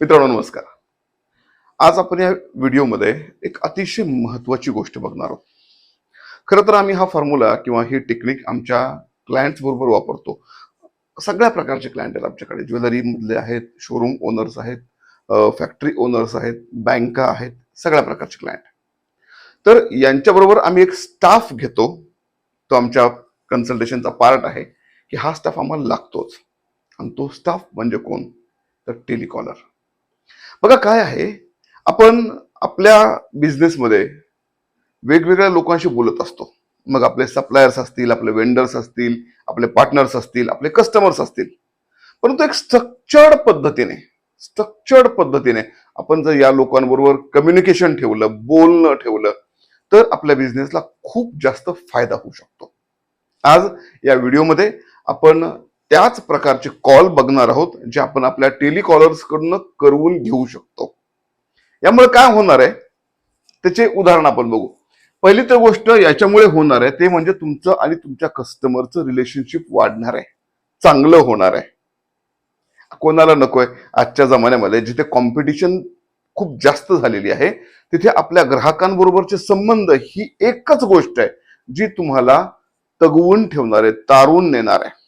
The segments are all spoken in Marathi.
मित्रांनो नमस्कार. आज आपण या व्हिडिओमध्ये एक अतिशय महत्वाची गोष्ट बघणार आहोत. खरं तर आम्ही हा फॉर्म्युला किंवा ही टेक्निक आमच्या क्लायंट्स बरोबर वापरतो. सगळ्या प्रकारचे क्लायंट आहेत आमच्याकडे. ज्वेलरीमधले आहेत शोरूम ओनर्स आहेत फॅक्टरी ओनर्स आहेत बँका आहेत सगळ्या प्रकारचे क्लायंट तर यांच्याबरोबर आम्ही एक स्टाफ घेतो. तो आमच्या कन्सल्टेशनचा पार्ट आहे की हा स्टाफ आम्हाला लागतोच. आणि तो स्टाफ म्हणजे कोण? तर टेलिकॉलर बघा काय आहे? आपण आपल्या बिझनेसमध्ये वेगवेगळ्या लोकांशी बोलत असतो. मग आपले सप्लायर्स असतील आपले वेंडर्स असतील आपले पार्टनर्स असतील आपले कस्टमर्स असतील. परंतु एक स्ट्रक्चर्ड पद्धतीने स्ट्रक्चर्ड पद्धतीने आपण जर या लोकांबरोबर कम्युनिकेशन ठेवलं बोलणं ठेवलं तर आपल्या बिझनेसला खूप जास्त फायदा होऊ शकतो. आज या व्हिडिओमध्ये आपण त्याच प्रकारचे कॉल बघणार आहोत जे आपण आपल्या टेलिकॉलर्सकडनं करवून घेऊ शकतो. यामुळे काय होणार आहे? त्याचे उदाहरण आपण बघू. पहिली तर गोष्ट याच्यामुळे होणार आहे ते म्हणजे तुमचं आणि तुमच्या कस्टमरचं रिलेशनशिप वाढणार आहे. चांगलं होणार आहे. कोणाला नकोय? आजच्या जमान्यामध्ये जिथे कॉम्पिटिशन खूप जास्त झालेली आहे तिथे आपल्या ग्राहकांबरोबरचे संबंध ही एकच गोष्ट आहे जी तुम्हाला तगवून ठेवणार आहे तारून नेणार आहे.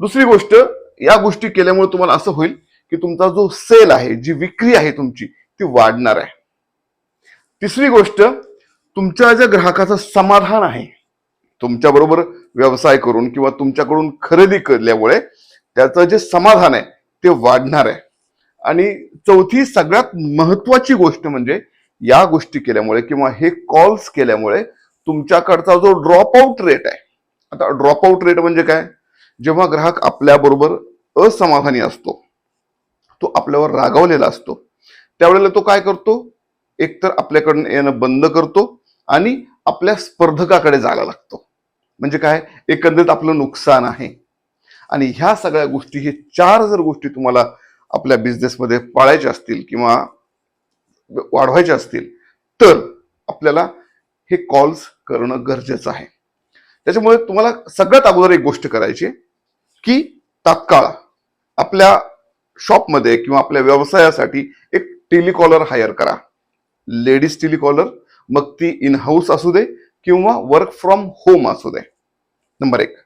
दुसरी गोष्ट या गोष्टी केल्यामुळे तुम्हाला असं होईल की तुमचा जो सेल आहे जी विक्री आहे तुमची ती वाढणार आहे. तिसरी गोष्ट तुमच्या ज्या ग्राहकाचं समाधान आहे तुमच्या बरोबर व्यवसाय करून किंवा तुमच्याकडून खरेदी केल्यामुळे त्याचं जे समाधान आहे ते वाढणार आहे. आणि चौथी सगळ्यात महत्वाची गोष्ट म्हणजे या गोष्टी केल्यामुळे किंवा हे कॉल्स केल्यामुळे तुमच्याकडचा जो ड्रॉपआउट रेट आहे आता ड्रॉपआउट रेट म्हणजे काय? जेव्हा ग्राहक आपल्याबरोबर असमाधानी असतो तो आपल्यावर रागावलेला असतो त्यावेळेला तो काय करतो? एकतर आपल्याकडून येणं बंद करतो आणि आपल्या स्पर्धकाकडे जायला लागतो. म्हणजे काय? एकंदरीत आपलं नुकसान आहे. आणि ह्या सगळ्या गोष्टी हे चार जर गोष्टी तुम्हाला आपल्या बिझनेसमध्ये पाळायच्या असतील किंवा वाढवायच्या असतील तर आपल्याला हे कॉल्स करणं गरजेचं आहे. त्याच्यामुळे तुम्हाला सगळ्यात अगोदर एक गोष्ट करायची आहे. की तात्काळ आपल्या शॉपमध्ये किंवा आपल्या व्यवसायासाठी एक टेलिकॉलर हायर करा. लेडीज टेलिकॉलर मग ती इन हाऊस असू दे किंवा वर्क फ्रॉम होम असू दे. नंबर एक.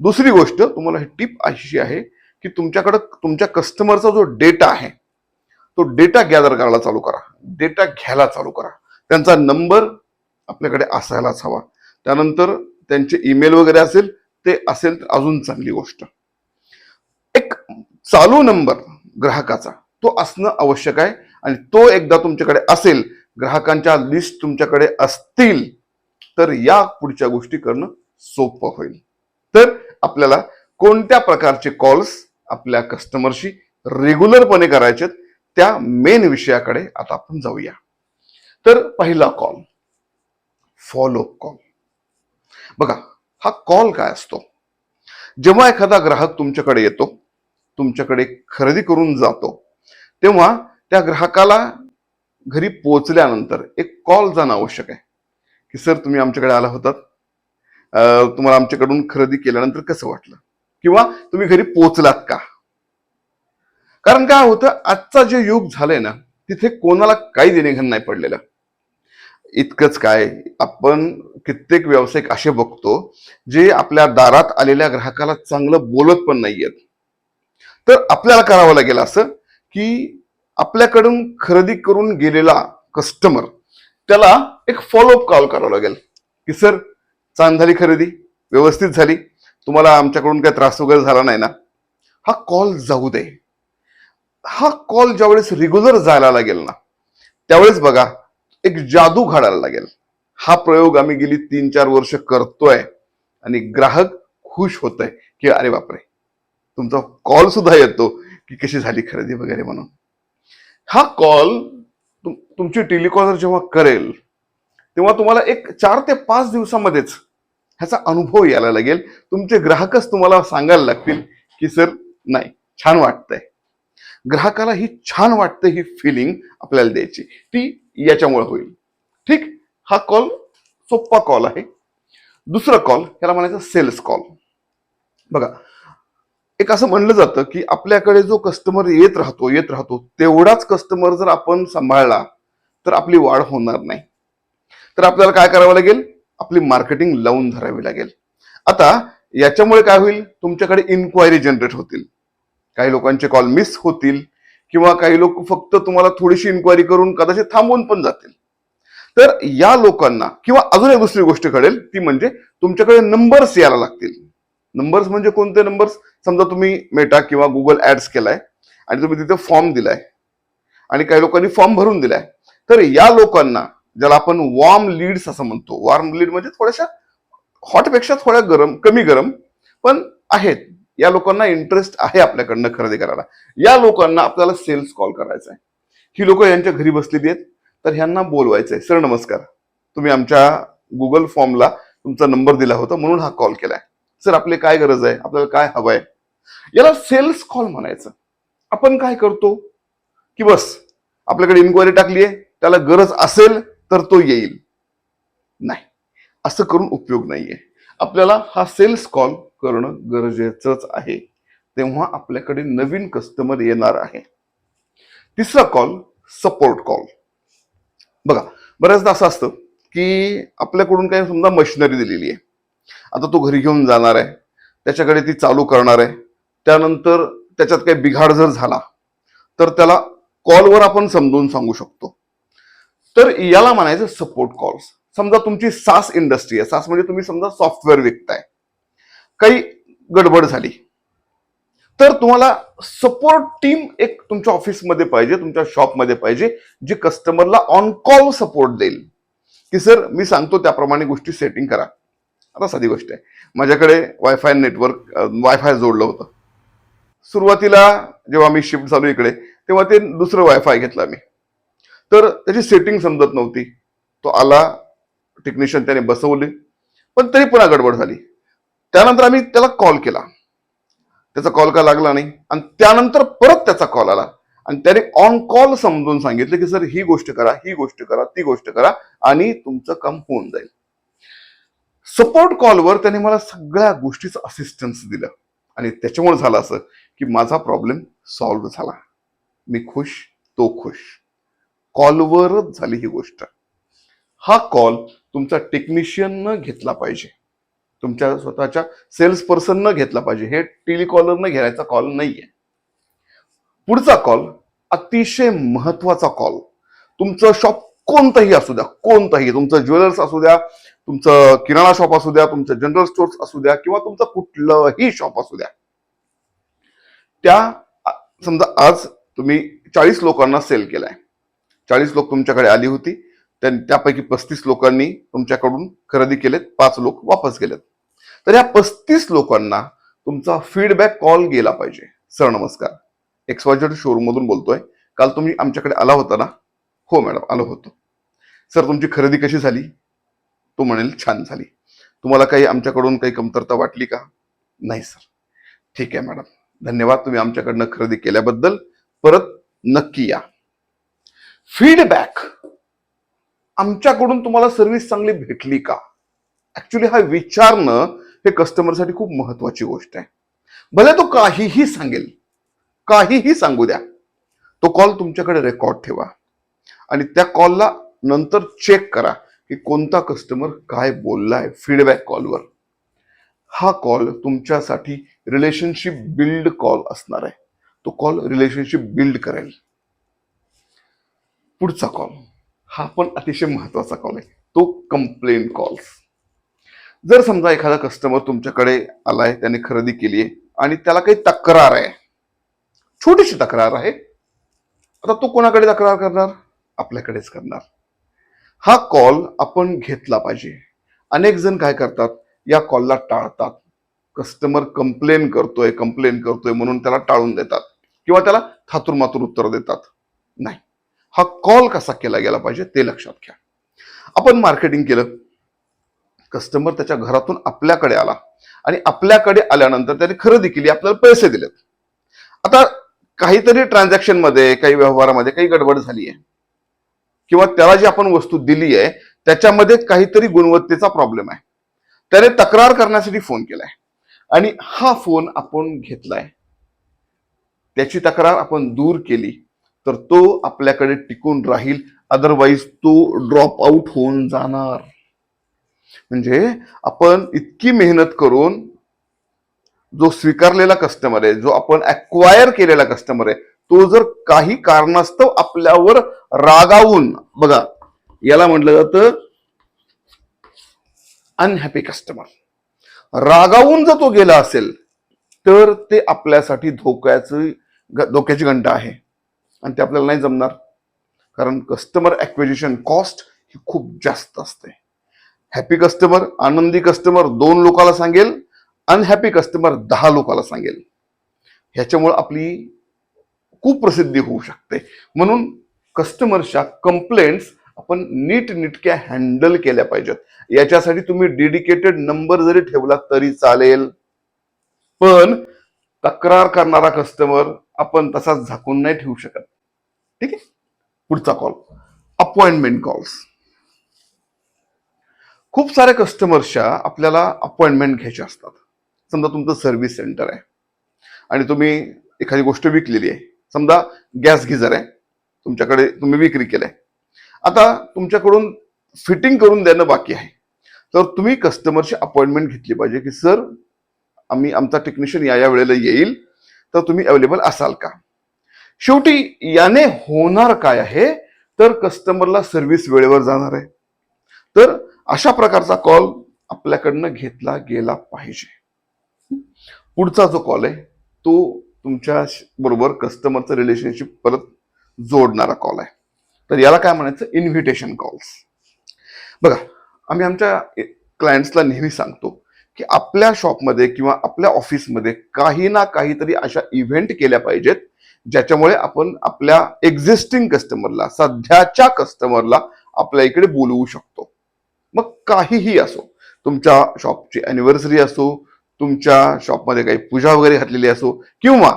दुसरी गोष्ट तुम्हाला ही टिप अशी आहे की तुमच्याकडं तुमच्या कस्टमरचा जो डेटा आहे तो डेटा गॅदर करायला चालू करा. डेटा घ्यायला चालू करा. त्यांचा नंबर आपल्याकडे असायलाच हवा. त्यानंतर त्यांचे ईमेल वगैरे असेल ते असेल तर अजून चांगली गोष्ट. एक चालू नंबर ग्राहकाचा तो असणं आवश्यक आहे आणि तो एकदा तुमच्याकडे असेल ग्राहकांच्या लिस्ट तुमच्याकडे असतील तर या पुढच्या गोष्टी करणं सोपं होईल. तर आपल्याला कोणत्या प्रकारचे कॉल्स आपल्या कस्टमरशी रेग्युलरपणे करायचे त्या मेन विषयाकडे आता आपण जाऊया. तर पहिला कॉल फॉलो कॉल बघा हा कॉल काय असतो? जेव्हा एखादा ग्राहक तुमच्याकडे येतो तुमच्याकडे खरेदी करून जातो तेव्हा त्या ग्राहकाला घरी पोचल्यानंतर एक कॉल जाणं आवश्यक आहे. की सर तुम्ही आमच्याकडे आला होतात. तुम्हाला आमच्याकडून खरेदी केल्यानंतर कसं वाटलं? किंवा तुम्ही घरी पोचलात का? कारण काय होतं आजचा जे युग झालंय ना तिथे कोणाला काही देणेघेण नाही पडलेलं. इतकंच काय आपण कित्येक व्यावसायिक असे बघतो जे आपल्या दारात आलेल्या ग्राहकाला चांगलं बोलत पण नाहीयेत. तर आपल्याला करावं लागेल असं की आपल्याकडून खरेदी करून गेलेला कस्टमर त्याला एक फॉलोअप कॉल करावा लागेल. की सर चांग झाली खरेदी व्यवस्थित झाली तुम्हाला आमच्याकडून काही त्रास वगैरे झाला नाही ना? हा कॉल जाऊ दे. हा कॉल ज्यावेळेस रेग्युलर जायला लागेल ना त्यावेळेस बघा एक जादू घडायला लागेल. हा प्रयोग आम्ही गेली तीन चार वर्ष करतोय आणि ग्राहक खुश होत आहे की अरे बापरे तुमचा कॉल सुद्धा येतो की कशी झाली खरेदी वगैरे म्हणून. हा कॉल तुम तुमची टेलिकॉलर जेव्हा करेल तेव्हा तुम्हाला एक चार ते पाच दिवसामध्येच ह्याचा अनुभव यायला लागेल. तुमचे ग्राहकच तुम्हाला सांगायला लागतील की सर नाही छान वाटतंय. ग्राहकाला ही छान वाटतं ही फिलिंग आपल्याला द्यायची. ती याच्यामुळे होईल. ठीक? हा कॉल सोपा कॉल आहे. दुसरा कॉल याला म्हणायचं सेल्स कॉल बघा एक असं म्हणलं जातं की आपल्याकडे जो कस्टमर येत राहतो येत राहतो तेवढाच कस्टमर जर आपण सांभाळला तर आपली वाढ होणार नाही. तर आपल्याला काय करावं लागेल? आपली मार्केटिंग लावून धरावी लागेल. आता याच्यामुळे काय होईल? तुमच्याकडे इन्क्वायरी जनरेट होतील. काही लोकांचे कॉल मिस होतील. किंवा काही लोक फक्त तुम्हाला थोडीशी इन्क्वायरी करून कदाचित थांबवून पण जातील. तर या लोकांना किंवा अजून एक दुसरी गोष्ट कळेल ती म्हणजे तुमच्याकडे नंबर्स यायला लागतील. नंबर्स म्हणजे कोणते नंबर्स समजा तुम्ही मेटा किंवा गुगल ऍड्स केलाय आणि तुम्ही तिथे फॉर्म दिलाय. आणि काही लोकांनी फॉर्म भरून दिलाय. तर या लोकांना ज्याला आपण वॉर्म लीड्स असं म्हणतो वॉर्म लीड म्हणजे थोड्याशा हॉटपेक्षा थोड्या गरम कमी गरम पण आहेत. या लोकांना इंटरेस्ट आहे आपल्याकडनं खरेदी करायला. या लोकांना आपल्याला सेल्स कॉल करायचा आहे. ही लोक यांच्या घरी बसलेली आहेत. तर ह्यांना बोलवायचंय. सर नमस्कार. तुम्ही आमच्या गुगल फॉर्मला तुमचा नंबर दिला होता म्हणून हा कॉल केलाय. सर आपली काय गरज आहे? आपल्याला काय हवंय? याला सेल्स कॉल म्हणायचं. आपण काय करतो? की बस आपल्याकडे इन्क्वायरी टाकली आहे. त्याला गरज असेल तर तो येईल. नाही. असं करून उपयोग नाहीये. आपल्याला हा सेल्स कॉल करणं गरजेचंच आहे. तेव्हा आपल्याकडे नवीन कस्टमर येणार आहे. तिसरा कॉल सपोर्ट कॉल बघा बऱ्याचदा असं असतं की आपल्याकडून काही समजा मशिनरी दिलेली आहे. आता तो घरी घेऊन जाणार आहे. त्याच्याकडे ती चालू करणार आहे. त्यानंतर त्याच्यात काही बिघाड जर झाला तर त्याला कॉलवर आपण समजून सांगू शकतो. तर याला म्हणायचं सपोर्ट कॉल्स समजा तुमची सास इंडस्ट्री आहे. सास म्हणजे तुम्ही समजा सॉफ्टवेअर विकताय. काही गडबड झाली. तर तुम्हाला सपोर्ट टीम एक तुमच्या ऑफिसमध्ये पाहिजे तुमच्या शॉपमध्ये पाहिजे जी कस्टमरला ऑन कॉल सपोर्ट देईल. की सर मी सांगतो त्याप्रमाणे गोष्टी सेटिंग करा. आता साधी गोष्ट आहे. माझ्याकडे वायफाय नेटवर्क वायफाय जोडलं होतं. सुरुवातीला जेव्हा मी शिफ्ट झालो इकडे तेव्हा ते दुसरं वायफाय घेतला मी तर त्याची सेटिंग समजत नव्हती. तो आला टेक्निशियन त्याने बसवले. पण तरी पुन्हा गडबड झाली. त्यानंतर आम्ही त्याला कॉल केला. त्याचा कॉल का लागला नाही? आणि त्यानंतर परत त्याचा कॉल आला. आणि त्याने ऑन कॉल समजून सांगितलं की सर ही गोष्ट करा ही गोष्ट करा ती गोष्ट करा आणि तुमचं काम होऊन जाईल. सपोर्ट कॉलवर त्याने मला सगळ्या गोष्टीचं असिस्टन्स दिलं. आणि त्याच्यामुळे झालं असं की माझा प्रॉब्लेम सॉल्व्ह झाला. मी खुश तो खुश. कॉलवरच झाली ही गोष्ट. हा कॉल तुमचा टेक्निशियननं घेतला पाहिजे. तुमच्या स्वतःच्या सेल्स पर्सननं घेतला पाहिजे. हे टेलिकॉलरनं घ्यायचा कॉल नाहीये. पुढचा कॉल अतिशय महत्त्वाचा कॉल तुमचं शॉप कोणतंही असू द्या कोणतंही तुमचं ज्वेलर्स असू द्या तुमचं किराणा शॉप असू द्या तुमचं जनरल स्टोर्स असू द्या किंवा तुमचं कुठलंही शॉप असू द्या. त्या समजा आज तुम्ही चाळीस लोकांना सेल केलाय. चाळीस लोक तुमच्याकडे आली होती त्यापैकी पस्तीस लोकांनी तुमच्याकडून खरेदी केलेत पाच लोक वापस गेलेत. तर या पस्तीस लोकांना तुमचा फीडबॅक कॉल गेला पाहिजे. सर नमस्कार. एक्सवायझेड शोरूम मधून बोलतोय. काल तुम्ही आमच्याकडे आला होता ना? हो मॅडम आलो होतो. सर तुमची खरेदी कशी झाली? तो म्हणेल छान झाली. तुम्हाला काही आमच्याकडून काही कमतरता वाटली का? नाही सर. ठीक आहे मॅडम धन्यवाद तुम्ही आमच्याकडनं खरेदी केल्याबद्दल. परत नक्की या. फीडबॅक आमच्याकडून तुम्हाला सर्व्हिस चांगली भेटली का? ऍक्च्युली हा विचारणं हे कस्टमरसाठी खूप महत्वाची गोष्ट आहे. भले तो काहीही सांगेल काहीही सांगू द्या तो कॉल तुमच्याकडे रेकॉर्ड ठेवा. आणि त्या कॉलला नंतर चेक करा की कोणता कस्टमर काय बोललाय फीडबॅक कॉलवर हा कॉल तुमच्यासाठी रिलेशनशिप बिल्ड कॉल असणार आहे. तो कॉल रिलेशनशिप बिल्ड करेल. पुढचा कॉल हा पण अतिशय महत्त्वाचा कॉल आहे. तो कंप्लेंट कॉल्स जर समजा एखादा कस्टमर तुमच्याकडे आलाय त्याने खरेदी केली आहे आणि त्याला काही तक्रार आहे छोटीशी तक्रार आहे आता तो कोणाकडे तक्रार करणार? आपल्याकडेच करणार. हा कॉल आपण घेतला पाहिजे. अनेक जण काय करतात? या कॉलला टाळतात. कस्टमर कंप्लेन करतोय कंप्लेन करतोय म्हणून त्याला टाळून देतात किंवा त्याला थातुरमातूर उत्तर देतात. नाही. हा कॉल कसा केला गेला पाहिजे ते लक्षात घ्या. आपण मार्केटिंग केलं. कस्टमर त्याच्या घरातून आपल्याकडे आला. आणि आपल्याकडे आल्यानंतर त्याने खरेदी केली आपल्याला पैसे दिलेत. आता काहीतरी ट्रान्झॅक्शनमध्ये काही व्यवहारामध्ये काही गडबड झाली आहे किंवा त्याला जी आपण वस्तू दिली आहे त्याच्यामध्ये काहीतरी गुणवत्तेचा प्रॉब्लेम आहे. त्याने तक्रार करण्यासाठी फोन केलाय. आणि हा फोन आपण घेतलाय. त्याची तक्रार आपण दूर केली तर तो आपल्याकडे टिकून राहील. अदरवाईज तो ड्रॉप आउट होऊन जाणार. म्हणजे आपण इतकी मेहनत करून जो स्वीकारलेला कस्टमर आहे जो आपण अक्वायर केलेला कस्टमर आहे तो जर काही कारणास्तव आपल्यावर रागावून बघा याला म्हटलं जातं अनहॅपी कस्टमर रागावून जर तो गेला असेल तर ते आपल्यासाठी धोक्याचं धोक्याची घंटा आहे. आणि ते आपल्याला नाही जमणार. कारण कस्टमर ॲक्विजिशन कॉस्ट ही खूप जास्त असते. हॅपी कस्टमर आनंदी कस्टमर दोन लोकाला सांगेल अनहॅपी कस्टमर दहा लोकाला सांगेल. ह्याच्यामुळे आपली खूप प्रसिद्धी होऊ शकते. म्हणून कस्टमरच्या कंप्लेंट्स आपण नीट नीटक्या हँडल केल्या पाहिजेत. याच्यासाठी तुम्ही डेडिकेटेड नंबर जरी ठेवला तरी चालेल. पण तक्रार करणारा कस्टमर आपण तसाच झाकून नाही ठेवू शकत. ठीक आहे? पुढचा कॉल अपॉइंटमेंट कॉल्स खूप साऱ्या कस्टमर्सच्या आपल्याला अपॉइंटमेंट घ्यायचे असतात. समजा तुमचं सर्व्हिस सेंटर आहे. आणि तुम्ही एखादी गोष्ट विकलेली आहे. समजा गॅस गिझर आहे. तुमच्याकडे तुम्ही विक्री केलाय. आता तुमच्याकडून फिटिंग करून देणं बाकी आहे. तर तुम्ही कस्टमरची अपॉइंटमेंट घेतली पाहिजे की सर आम्ही आमचा टेक्निशियन या या वेळेला येईल. तर तुम्ही अवेलेबल असाल का? शेवटी याने होणार काय आहे? तर कस्टमरला सर्व्हिस वेळेवर जाणार आहे. तर अशा प्रकारचा कॉल आपल्याकडनं घेतला गेला पाहिजे. पुढचा जो कॉल आहे तो तुमच्या बरोबर कस्टमरचं रिलेशनशिप परत जोडणारा कॉल आहे. तर याला काय म्हणायचं? इन्व्हिटेशन कॉल्स बघा आम्ही आमच्या क्लायंट्सला नेहमी सांगतो की आपल्या शॉपमध्ये किंवा आपल्या ऑफिसमध्ये काही ना काहीतरी अशा इव्हेंट केल्या पाहिजेत ज्याच्यामुळे आपण आपल्या एक्झिस्टिंग कस्टमरला सध्याच्या कस्टमरला आपल्या इकडे बोलवू शकतो. मग काहीही असो. तुमच्या शॉपची अॅनिव्हर्सरी असो तुमच्या शॉपमध्ये काही पूजा वगैरे घातलेली असो किंवा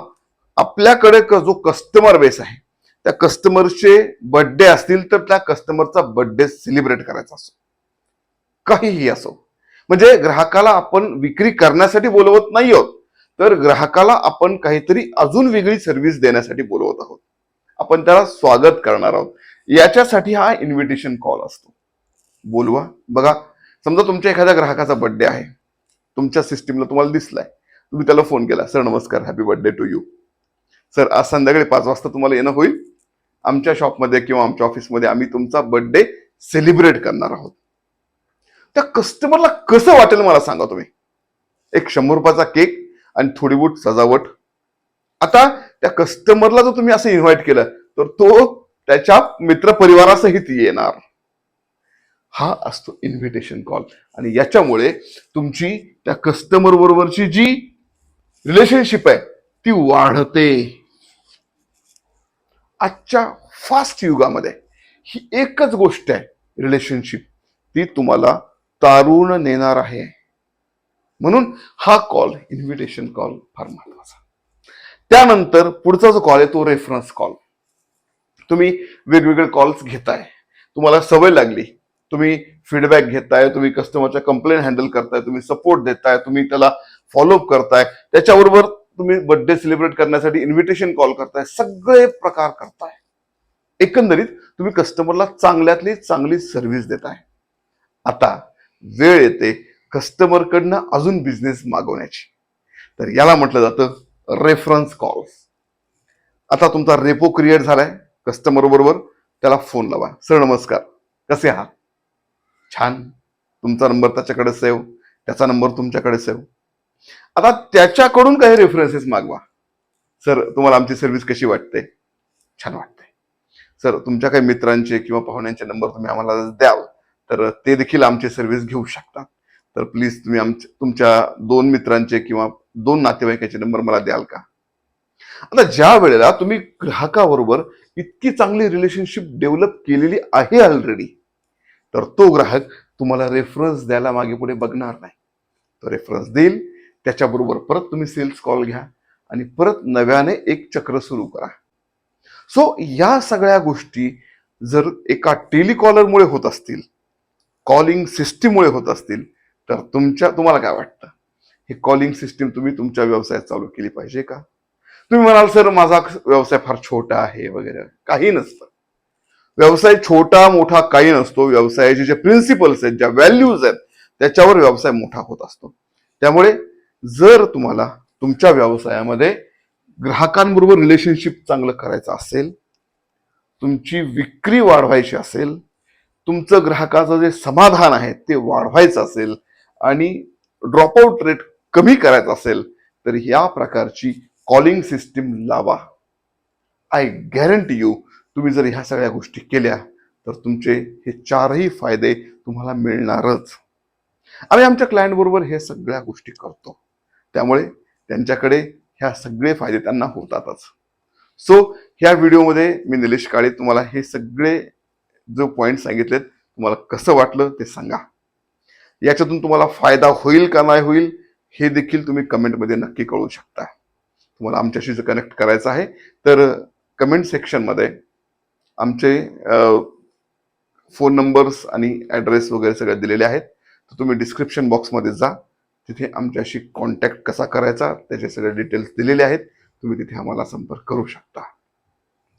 आपल्याकडे जो कस्टमर बेस आहे त्या कस्टमरचे बर्थडे असतील तर त्या कस्टमरचा बर्थडे सेलिब्रेट करायचा असो. काहीही असो. म्हणजे ग्राहकाला आपण विक्री करण्यासाठी बोलवत नाही आहोत तर ग्राहकाला आपण काहीतरी अजून वेगळी सर्व्हिस देण्यासाठी बोलवत आहोत. आपण त्याला स्वागत करणार आहोत. याच्यासाठी हा इन्व्हिटेशन कॉल असतो. बोलवा. बघा समजा तुमच्या एखाद्या ग्राहकाचा बर्थडे आहे. तुमच्या सिस्टीमला तुम्हाला दिसलाय. तुम्ही त्याला फोन केला सर नमस्कार happy birthday to you sir आज संध्याकाळी पाच वाजता तुम्हाला येणं होईल. आमच्या शॉपमध्ये किंवा आमच्या ऑफिसमध्ये आम्ही तुमचा बर्थडे सेलिब्रेट करणार आहोत. त्या कस्टमरला कसं वाटेल मला सांगा तुम्ही. एक शंभर रुपयाचा केक आणि थोडी सजावट. आता त्या कस्टमरला जर तुम्ही असं इन्व्हाइट केलं तर तो त्याच्या मित्रपरिवारासहित येणार. हा असतो इन्व्हिटेशन कॉल आणि याच्यामुळे तुमची त्या कस्टमर बरोबरची जी रिलेशनशिप आहे ती वाढते. आजच्या फास्ट युगामध्ये ही एकच गोष्ट आहे रिलेशनशिप ती तुम्हाला तारून नेणार आहे. म्हणून हा कॉल इन्व्हिटेशन कॉल फार महत्त्वाचा. त्यानंतर पुढचा जो कॉल आहे तो रेफरन्स कॉल तुम्ही वेगवेगळे कॉल्स घेताय. तुम्हाला सवय लागली. तुम्ही फीडबॅक घेताय तुम्ही कस्टमरच्या कंप्लेंट हँडल करताय तुम्ही सपोर्ट देताय तुम्ही त्याला फॉलोअप करताय. त्याच्याबरोबर तुम्ही बर्थडे सेलिब्रेट करण्यासाठी इन्व्हिटेशन कॉल करताय सगळे प्रकार करताय. एकंदरीत तुम्ही कस्टमरला चांगल्यातली चांगली सर्व्हिस देताय. आता वेळ येते कस्टमरकडनं अजून बिझनेस मागवण्याची. तर याला म्हटलं जातं रेफरन्स कॉल्स आता तुमचा रेपो क्रिएट झालाय. कस्टमर बरोबर त्याला फोन लावा. सर नमस्कार. कसे आहात? छान. तुमचा नंबर त्याच्याकडे सेव्ह त्याचा नंबर तुमच्याकडे सेव्ह आता त्याच्याकडून काही रेफरन्सेस मागवा. सर तुम्हाला आमची सर्व्हिस कशी वाटते? छान वाटते. सर तुमच्या काही मित्रांचे किंवा पाहुण्यांचे नंबर तुम्ही आम्हाला द्याल तर ते देखील आमची सर्व्हिस घेऊ शकतात. तर प्लीज तुम्ही आमच्या तुमच्या दोन मित्रांचे किंवा दोन नातेवाईकाचे नंबर मला द्याल का? आता ज्या वेळेला तुम्ही ग्राहकाबरोबर इतकी चांगली रिलेशनशिप डेव्हलप केलेली आहे ऑलरेडी तर तो ग्राहक तुम्हाला रेफरन्स द्यायला मागे पुढे बघणार नाही. तो रेफरन्स देईल त्याच्याबरोबर परत तुम्ही सेल्स कॉल घ्या आणि परत नव्याने एक चक्र सुरू करा. सो या सगळ्या गोष्टी जर एका टेलिकॉलरमुळे होत असतील कॉलिंग सिस्टीममुळे होत असतील तर तुमच्या तुम्हाला काय वाटतं? हे कॉलिंग सिस्टीम तुम्ही तुमच्या व्यवसायात चालू केली पाहिजे का? तुम्ही म्हणाल सर माझा व्यवसाय फार छोटा आहे वगैरे. काही नसतं. व्यवसाय छोटा मोठा काही नसतो. व्यवसायाचे जे प्रिन्सिपल्स आहेत ज्या व्हॅल्यूज आहेत त्याच्यावर व्यवसाय मोठा होत असतो. त्यामुळे जर तुम्हाला तुमच्या व्यवसायामध्ये ग्राहकांबरोबर रिलेशनशिप चांगलं करायचं असेल तुमची विक्री वाढवायची असेल तुमचं ग्राहकाचं जे समाधान आहे ते वाढवायचं असेल आणि ड्रॉपआउट रेट कमी करायचा असेल तर या प्रकारची कॉलिंग सिस्टीम लावा. आय गॅरंटी यू तुम्ही जर ह्या सगळ्या गोष्टी केल्या तर तुमचे हे चारही फायदे तुम्हाला मिळणारच. आम्ही आमच्या क्लायंटबरोबर हे सगळ्या गोष्टी करतो. त्यामुळे त्यांच्याकडे ह्या सगळे फायदे त्यांना होतातच. सो ह्या व्हिडिओमध्ये मी निलेश काळे तुम्हाला हे सगळे जो पॉईंट सांगितलेत तुम्हाला कसं वाटलं ते सांगा. याच्यातून तुम्हाला फायदा होईल का नाही होईल हे देखील तुम्ही कमेंटमध्ये नक्की कळू शकता. तुम्हाला आमच्याशी जर कनेक्ट करायचं आहे तर कमेंट सेक्शनमध्ये आमचे फोन नंबर्स आणि ॲड्रेस वगैरे सगळे दिलेले आहेत. तर तुम्ही डिस्क्रिप्शन बॉक्समध्ये जा. तिथे आमच्याशी कॉन्टॅक्ट कसा करायचा त्याचे सगळे डिटेल्स दिलेले आहेत. तुम्ही तिथे आम्हाला संपर्क करू शकता.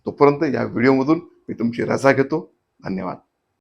तोपर्यंत या व्हिडिओमधून मी तुमची रजा घेतो. धन्यवाद.